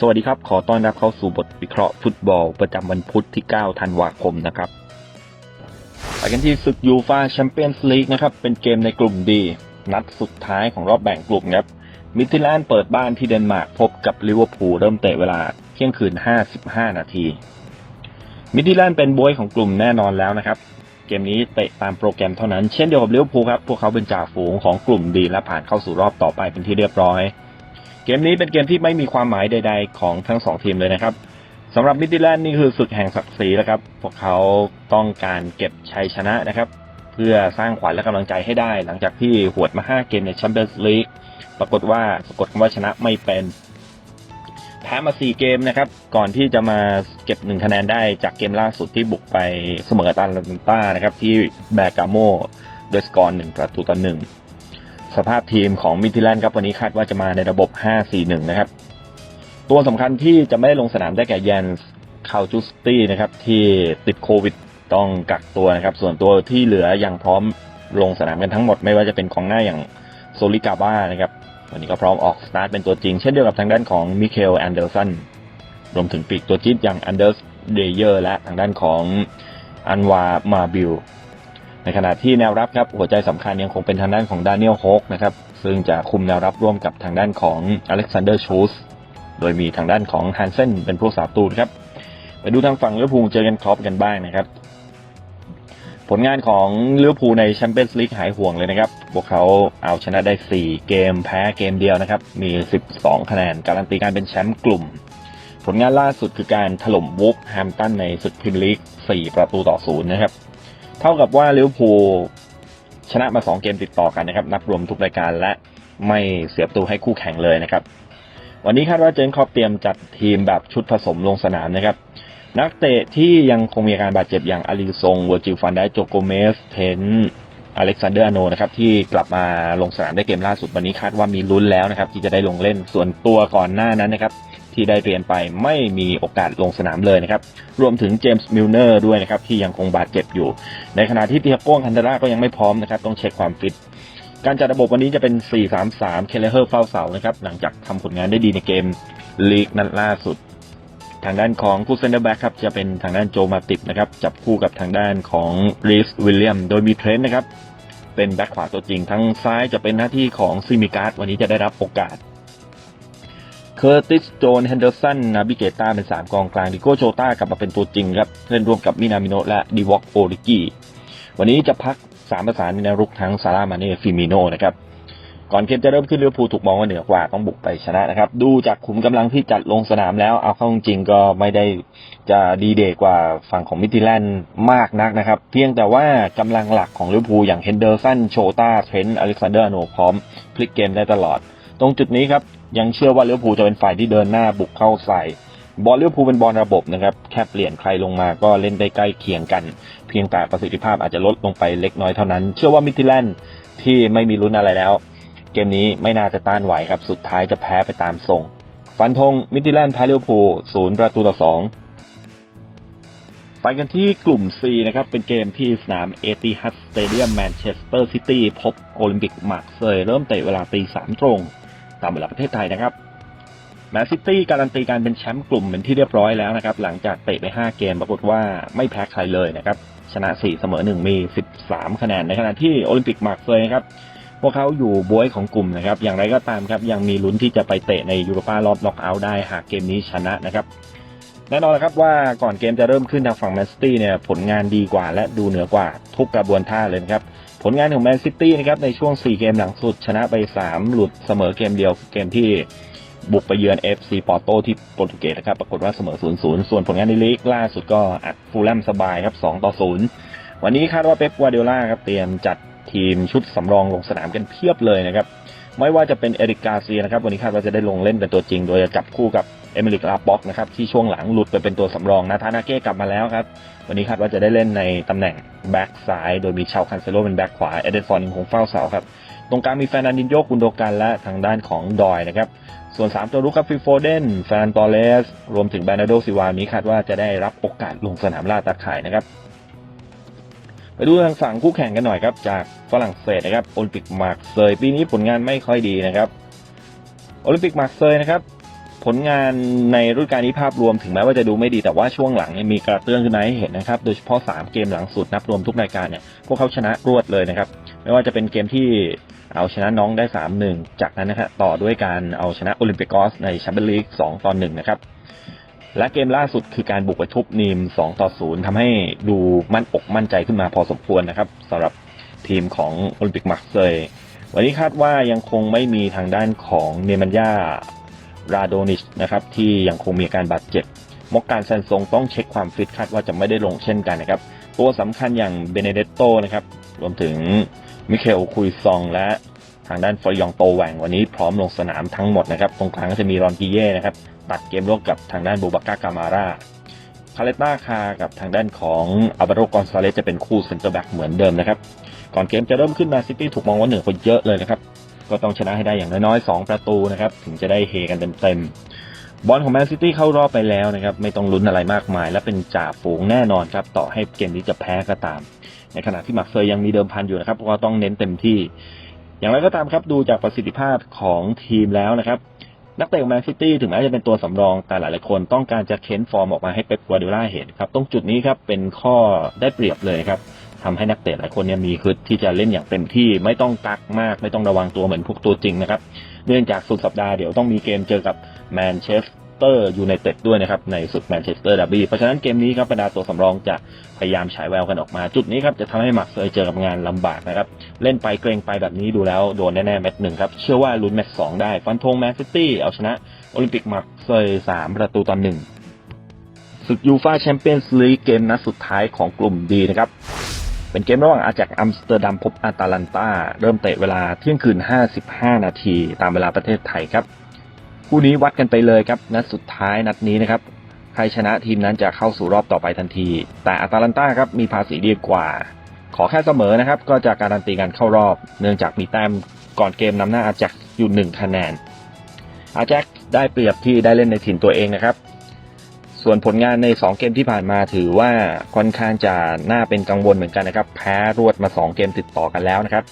สวัสดีครับ ขอต้อนรับเข้าสู่บทวิเคราะห์ฟุตบอลประจำวันพุธที่ 9 ธันวาคมนะครับไปกันที่ศึกยูฟาแชมเปี้ยนส์ลีกนะครับ เป็นเกมในกลุ่มดี นัดสุดท้ายของรอบแบ่งกลุ่มครับ มิดทิแลนเปิดบ้านที่เดนมาร์กพบกับลิเวอร์พูลเริ่มเตะเวลาเที่ยงคืน 55 นาที มิดทิแลนเป็นบวยของกลุ่มแน่นอนแล้วนะครับ เกมนี้เตะตามโปรแกรมเท่านั้น เช่นเดียวกับลิเวอร์พูลครับ พวกเขาเป็นจ่าฝูงของกลุ่มดีและผ่านเข้าสู่รอบต่อไปเป็นที่เรียบร้อย เกมนี้เป็นเกมที่ไม่มีความหมายใด ๆ ของทั้งสองทีมเลยนะครับสำหรับมิดดิแลนด์นี่คือศึกแห่งศักดิ์ศรีแล้วครับ พวกเขาต้องการเก็บชัยชนะนะครับ เพื่อสร้างขวัญและกำลังใจให้ได้ หลังจากที่หวดมา 5 เกมในแชมเปี้ยนส์ลีกปรากฏว่าสะกดคำว่าชนะไม่เป็นแพ้มา 4 เกมนะครับ ก่อนที่จะมาเก็บ 1 คะแนนได้จากเกมล่าสุดที่บุกไปเสมอตันลันต้านะครับที่แบกาโมโดยสกอร์1ประตูต่อ1 สภาพทีมของมิทิแลนด์ครับวันนี้คาดว่าจะมาในระบบ 5-4-1 นะครับ ตัวสำคัญที่จะไม่ได้ลงสนามได้แก่แยนส์คาจูสตี้นะครับที่ติดโควิดต้องกักตัวนะครับ ส่วนตัวที่เหลือยังพร้อมลงสนามกันทั้งหมดไม่ว่าจะเป็นกองหน้าอย่างโซลิกาบ้านะครับ วันนี้ก็พร้อมออกสตาร์ทเป็นตัวจริง เช่นเดียวกับทางด้านของมิเคลแอนเดอร์สันรวมถึงปีกตัวจี๊ดอย่างอันเดอร์สเดเยอร์และทางด้านของอันวามาบิล ในขณะที่แนวรับครับหัวใจสำคัญยังคงเป็นทางด้านของดานิเอลโฮกนะครับซึ่งจะคุมแนวรับร่วมกับทางด้านของอเล็กซานเดอร์ชูสโดยมีทางด้านของฮันเซนเป็นผู้สาตูนครับไปดูทางฝั่งลิเวอร์พูลเจอกันครอปกันบ้างนะครับผลงานของลิเวอร์พูลในแชมเปี้ยนส์ลีกหายห่วงเลยนะครับ พวกเขาเอาชนะได้ 4 เกมแพ้เกมเดียวนะครับ มี 12 คะแนน การันตีการเป็นแชมป์กลุ่ม ผลงานล่าสุดคือการถล่มวูฟแฮมตันในศึกพรีเมียร์ลีก 4 ประตูต่อศูนย์นะครับ เท่ากับว่าลิเวอร์พูลชนะมา 2 เกมติดต่อกันนะครับ นับรวมทุกรายการและไม่เสียประตูให้คู่แข่งเลยนะครับ วันนี้คาดว่าเจนครอปเตรียมจัดทีมแบบชุดผสมลงสนามนะครับ นักเตะที่ยังคงมีอาการบาดเจ็บอย่างอาริซงเวอร์จิลฟันได้โจโกเมสเทนอเล็กซานเดอร์อโนนะครับที่กลับมาลงสนามได้เกมล่าสุดวันนี้คาดว่ามีลุ้นแล้วนะครับ ที่จะได้ลงเล่นส่วนตัวก่อนหน้านั้นนะครับ ที่ได้เรียนไปไม่มีโอกาสลงสนามเลยนะครับ รวมถึงเจมส์มิลเนอร์ด้วยนะครับ ที่ยังคงบาดเจ็บอยู่ ในขณะที่เตียโก้คันเดราก็ยังไม่พร้อมนะครับ ต้องเช็คความฟิต การจัดระบบวันนี้จะเป็น 4-3-3 เคเลเฮอร์เฝ้าเสานะครับ หลังจากทำผลงานได้ดีในเกมลีกนัดล่าสุดทางด้านของผู้เซนเตอร์แบ็กครับจะเป็นทางด้านโจมาติดนะครับ จับคู่กับทางด้านของรีสวิลเลียม โดยมีเทรนต์นะครับ เป็นแบ็กขวาตัวจริง ทั้งซ้ายจะเป็นหน้าที่ของซิมิการ์ดวันนี้จะได้รับโอกาส เคอร์ติสโจนเฮนเดอร์สันนาบิเกต้าเป็น 3 กองกลางดิโก้โชต้ากลับมาเป็นตัวจริงครับเล่นร่วมกับมินามิโนและดีวอกโอริกิวันนี้จะพัก3ประสานในแนวรุกทั้งซาร่ามาเน่ฟิมิโนนะครับก่อนเกมจะเริ่มขึ้นเรือพูลถูกมองว่าเหนือกว่าต้องบุกไปชนะนะครับ ดูจากขุมกำลังที่จัดลงสนามแล้ว เอาเข้าจริงก็ไม่ได้จะดีเดกว่าฝั่งของมิติแลนด์มากนักนะครับ เพียงแต่ว่ากำลังหลักของลิเวอร์พูลอย่างเฮนเดอร์สันโชตาเทรนต์อเล็กซานเดอร์โนพร้อม พลิกเกมได้ตลอด ตรงจุดนี้ครับ ยังเชื่อว่าลิเวอร์พูจะเป็นฝ่ายที่เดินหน้าบุกเข้าใส่บอลลิเวอร์พูเป็นบอลระบบนะครับแค่เปลี่ยนใครลงมาก็เล่นได้ใกล้เคียงกัน เพียงแต่ประสิทธิภาพอาจจะลดลงไปเล็กน้อยเท่านั้น เชื่อว่ามิติแลนด์ที่ไม่มีลุ้นอะไรแล้ว เกมนี้ไม่น่าจะต้านไหวครับสุดท้ายจะแพ้ไปตามทรงฟันธงมิติแลนด์แพ้ลิเวอร์พูลศูนย์ประตูต่อสองไปกันที่กลุ่ม C นะครับ เป็นเกมที่สนามเอติฮัดสเตเดียมแมนเชสเตอร์ซิตี้พบโอลิมปิกมาร์เซยเริ่มเตะเวลาตีสามตรง ตามเวลาประเทศไทยนะครับแมนซิตี้การันตีการเป็นแชมป์กลุ่มเป็นที่เรียบร้อยแล้วนะครับ หลังจากเตะไป 5 เกมปรากฏว่าไม่แพ้ใครเลยนะครับ ชนะ 4 เสมอ 1 มี 13 คะแนนในขณะที่โอลิมปิกมาร์เซยนะครับ พวกเขาอยู่บวยของกลุ่มนะครับ อย่างไรก็ตามครับ ยังมีลุ้นที่จะไปเตะในยูโรปารอบน็อกเอาท์ได้หากเกมนี้ชนะนะครับแน่นอนนะครับว่าก่อนเกมจะเริ่มขึ้นทางฝั่งแมนซิตี้เนี่ยผลงานดีกว่าและดูเหนือกว่าทุกกระบวนท่าเลยนะครับ ลงานของแมนซิตี้นะครับในช่วง 4 เกมหลังสุด ชนะไป 3 หลุดเสมอเกมเดียวเกมที่บุกไปเยือน FC ปอร์โตที่โปรตุเกสนะครับ ปรากฏว่าเสมอ 0-0 ส่วนผลงานในลีกล่าสุดก็อัดฟูลแลมสบายครับ2ต่อ0วันนี้คาดว่าเป๊ปกวาเดล่าครับเตรียมจัดทีมชุดสำรองลงสนามกันเพียบเลยนะครับ ไม่ว่าจะเป็นเอริกกาเซียนะครับ วันนี้คาดว่าจะได้ลงเล่นเป็นตัวจริง โดยจะจับคู่กับเอเมิลิกลาป็อกนะครับที่ช่วงหลังหลุดไปเป็นตัวสำรองนาธานาเก้กลับมาแล้วครับ วันนี้คาดว่าจะได้เล่นในตำแหน่ง แบ็กซ้าย โดยมีชาวคันเซโลเป็นแบ็กขวา เอเดนฟอร์นยังคงเฝ้าเสาครับ ตรงกลางมีแฟนนันดินโยกุนโดกันและทางด้านของดอยนะครับ ส่วน 3 ตัวรุกครับฟิโฟเดนแฟนตอเลส รวมถึงแบรนาโดซิวานี้คาดว่าจะได้รับโอกาสลงสนามล่าตาข่ายนะครับ ไปดูทางฝั่งคู่แข่งกันหน่อยครับ จากฝรั่งเศสนะครับโอลิมปิกมาร์เซยปีนี้ผลงานไม่ค่อยดีนะครับโอลิมปิกมาร์เซยนะครับ ผลงานในฤดูกาลนี้ภาพรวมถึงแม้ว่าจะดูไม่ดีแต่ว่าช่วงหลังมีกระเตื้องขึ้นมาให้เห็นนะครับ โดยเฉพาะ 3 เกมหลังสุดนับรวมทุกรายการเนี่ยพวกเขาชนะรวดเลยนะครับ ไม่ว่าจะเป็นเกมที่เอาชนะน้องได้ 3-1 จากนั้นนะครับต่อด้วยการเอาชนะโอลิมปิกอสในแชมเปี้ยนลีก2ต่อ1นะครับและเกมล่าสุดคือการบุกไปทุบนีม 2 ต่อ 0ทำให้ดูมั่นอกมั่นใจขึ้นมาพอสมควรนะครับสำหรับทีมของโอลิมปิกมาร์เซยวันนี้คาดว่ายังคงไม่มีทางด้านของเนมันยา ราโดนิชนะครับที่ยังคงมีอาการบาดเจ็บมอกการแซนซงต้องเช็คความฟิตคาดว่าจะไม่ได้ลงเช่นกันนะครับ ตัวสำคัญอย่างเบเนเดตโตนะครับรวมถึงมิเคลคุยซองและทางด้านฟรยองโตแหวงวันนี้พร้อมลงสนามทั้งหมดนะครับ ตรงกลางก็จะมีรอนกิเย่นะครับตัดเกมร่วมกับทางด้านบูบาก้ากามาร่าคาเลต้าคากับทางด้านของอัลบาโรกอนซาเลสจะเป็นคู่เซนเตอร์แบ็กเหมือนเดิมนะครับ ก่อนเกมจะเริ่มขึ้นมาซิตี้ถูกมองว่าเหนือกว่าเยอะเลยนะครับ ก็ต้องชนะให้ได้อย่างน้อยๆ2ประตูนะครับ ถึงจะได้เฮกันเต็มๆบอลของแมนซิตี้เข้ารอบไปแล้วนะครับ ไม่ต้องลุ้นอะไรมากมาย และเป็นจ่าฝูงแน่นอนครับ ต่อให้เกมนี้จะแพ้ก็ตาม ในขณะที่มักเซยยังมีเดิมพันอยู่นะครับเพราต้องเน้นเต็มที่ อย่างไรก็ตามครับดูจากประสิทธิภาพของทีมแล้วนะครับนักเตะของแมนซิตี้ถึงแม้จะเป็นตัวสำรอง แต่หลายๆคนต้องการจะเค้นฟอร์มออกมาให้เป๊ปกัวร์ดิโอลาเห็นครับตรงจุดนี้ครับเป็นข้อได้เปรียบเลยครับ ทำให้นักเตะหลายคนเนี่ยมีฮึดที่จะเล่นอย่างเต็มที่ไม่ต้องกักมาก ไม่ต้องระวังตัวเหมือนพวกตัวจริงนะครับ เนื่องจากสุดสัปดาห์เดี๋ยวต้องมีเกมเจอกับแมนเชสเตอร์ยูไนเต็ดด้วยนะครับ ในสุดแมนเชสเตอร์ดาร์บี้เพราะฉะนั้นเกมนี้ครับบรรดาตัวสำรองจะพยายามฉายแววกันออกมา จุดนี้ครับจะทำให้หมักเซยเจอกับงานลำบากนะครับ เล่นไปเกรงไปแบบนี้ดูแล้วโดนแน่ๆแมตช์หนึ่งครับ เชื่อว่าลุ้นแมตช์สองได้ ฟันธงแมนซิตี้เอาชนะโอลิมปิกมักเซยสามประตูต่อหนึ่งศึกยูฟาแชมเปี้ยนส์ลีกเกมนัดสุดท้ายของกลุ่มดีนะครับ เป็นเกมระหว่างอาจากอัมสเตอร์ดัมพบอาตาลันตาเริ่มเตะเวลาเที่ยงคืน 55 นาทีตามเวลาประเทศไทยครับ คู่นี้วัดกันไปเลยครับ นัดสุดท้ายนัดนี้นะครับ ใครชนะทีมนั้นจะเข้าสู่รอบต่อไปทันที แต่อาตาลันตาครับมีภาษีดีกว่า ขอแค่เสมอนะครับ ก็จะการันตีการเข้ารอบ เนื่องจากมีแต้มก่อนเกมนำหน้าอาจากอยู่หนึ่งคะแนนอาแจ็คได้เปรียบที่ได้เล่นในถิ่นตัวเองนะครับ ส่วนผลงานใน 2 เกมที่ผ่านมาถือว่าค่อนข้างจะน่าเป็นกังวลเหมือนกันนะครับแพ้รวดมา 2 เกมติดต่อกันแล้วนะครับ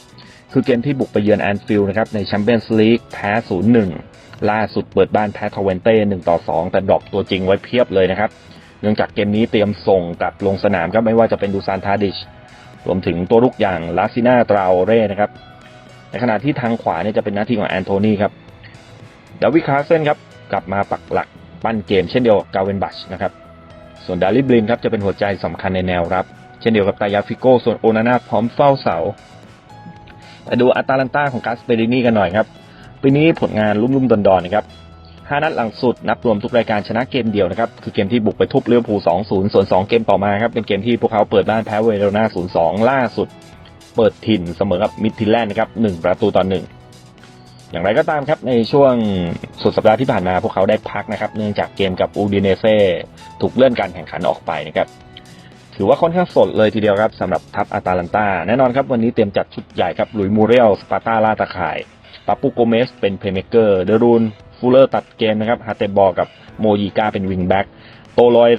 คือเกมที่บุกไปเยือนแอนฟิลด์นะครับในแชมเปี้ยนส์ลีกแพ้ 0-1 ล่าสุดเปิดบ้านแพ้ทเวนเต้1ต่อ 2 แต่ดรอปตัวจริงไว้เพียบเลยนะครับ เนื่องจากเกมนี้เตรียมส่งกลับลงสนามครับไม่ว่าจะเป็นดูซานทาดิชรวมถึงตัวลุกอย่างลาซิน่าตราโอเร่นะครับในขณะที่ทางขวาเนี่ยจะเป็นหน้าที่ของแอนโทนีครับดาวิคาเซนครับกลับมาปักหลัก ปั้นเกมเช่นเดียวกับกาเวนบัชนะครับ ส่วนดาริบลินครับจะเป็นหัวใจสำคัญในแนวรับ เช่นเดียวกับตายาฟิโก้ส่วนโอนาน่าพร้อมเฝ้าเสามาดูอัตาลันตาของกาสเปรินีกันหน่อยครับปีนี้ผลงานลุ่มๆดอนๆนะครับห้านัดหลังสุดนับรวมทุกรายการชนะเกมเดียวนะครับ คือเกมที่บุกไปทุบเลี้ยวภูล2-0ส่วน2เกมต่อมาครับ เป็นเกมที่พวกเขาเปิดบ้านแพ้เวโรนา0-2ล่าสุด เปิดถิ่นเสมอกับมิดทิลแลนด์นะครับ1ประตูต่อ1 อย่างไรก็ตามครับในช่วงสุดสัปดาห์ที่ผ่านมาพวกเขาได้พักนะครับ เนื่องจากเกมกับอูดิเนเซ่ถูกเลื่อนการแข่งขันออกไปนะครับถือว่าค่อนข้างสดเลยทีเดียวครับสำหรับทัพอาตาลันตาแน่นอนครับวันนี้เตรียมจัดชุดใหญ่ครับลุยมูเรลสปาร์ตาล่าตะข่ายปาปูโกเมสเป็นเพลย์เมเกอร์เดรูนฟูลเลอร์ตัดเกมนะครับฮาเตบอกับโมยิกาเป็นวิงแบ็กโตลอย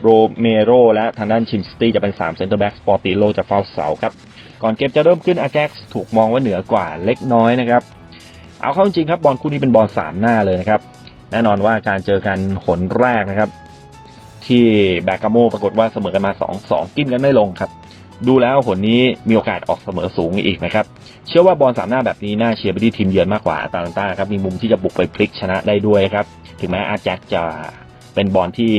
โรเมโรและทางด้านชิมสตี้จะเป็น3เซนเตอร์แบ็กสปอร์ติโลจะเฝ้าเสาครับก่อนเกมจะเริ่มขึ้นอาแจ็กถูกมองว่าเหนือกว่าเล็กน้อยนะครับ เอาเข้าจริงครับบอลคู่นี้เป็นบอลสามหน้าเลยนะครับ แน่นอนว่าการเจอกันหนแรกนะครับ ที่แบกาโมปรากฏว่าเสมอกันมา2องสองกินกันไม่ลงครับ ดูแล้วหนนี้มีโอกาสออกเสมอสูงอีกนะครับ เชื่อว่าบอลสามหน้าแบบนี้น่าเชียร์ไปที่ทีมเยือนมากกว่าอาตาลันตาครับมีมุมที่จะบุกไปพลิกชนะได้ด้วยครับ ถึงแม้อาแจ็คจะเป็นบอลที่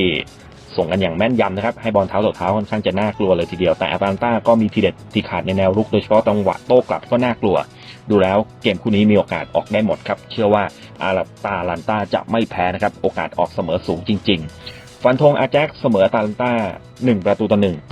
ส่งกันอย่างแม่นยำนะครับ ให้บอลเท้าต่อเท้าค่อนข้างจะน่ากลัวเลยทีเดียว แต่อาตาลันตาก็มีทีเด็ดที่ขาดในแนวรุกโดยเฉพาะจังหวะโต้กลับก็น่ากลัว ดูแล้วเกมคู่นี้มีโอกาสออกได้หมดครับ เชื่อว่าอาราตาลันตาจะไม่แพ้นะครับ โอกาสออกเสมอสูงจริง ๆ ฟันธงอาแจ็คเสมออาตาลันตา1ประตูต่อหนึ่ง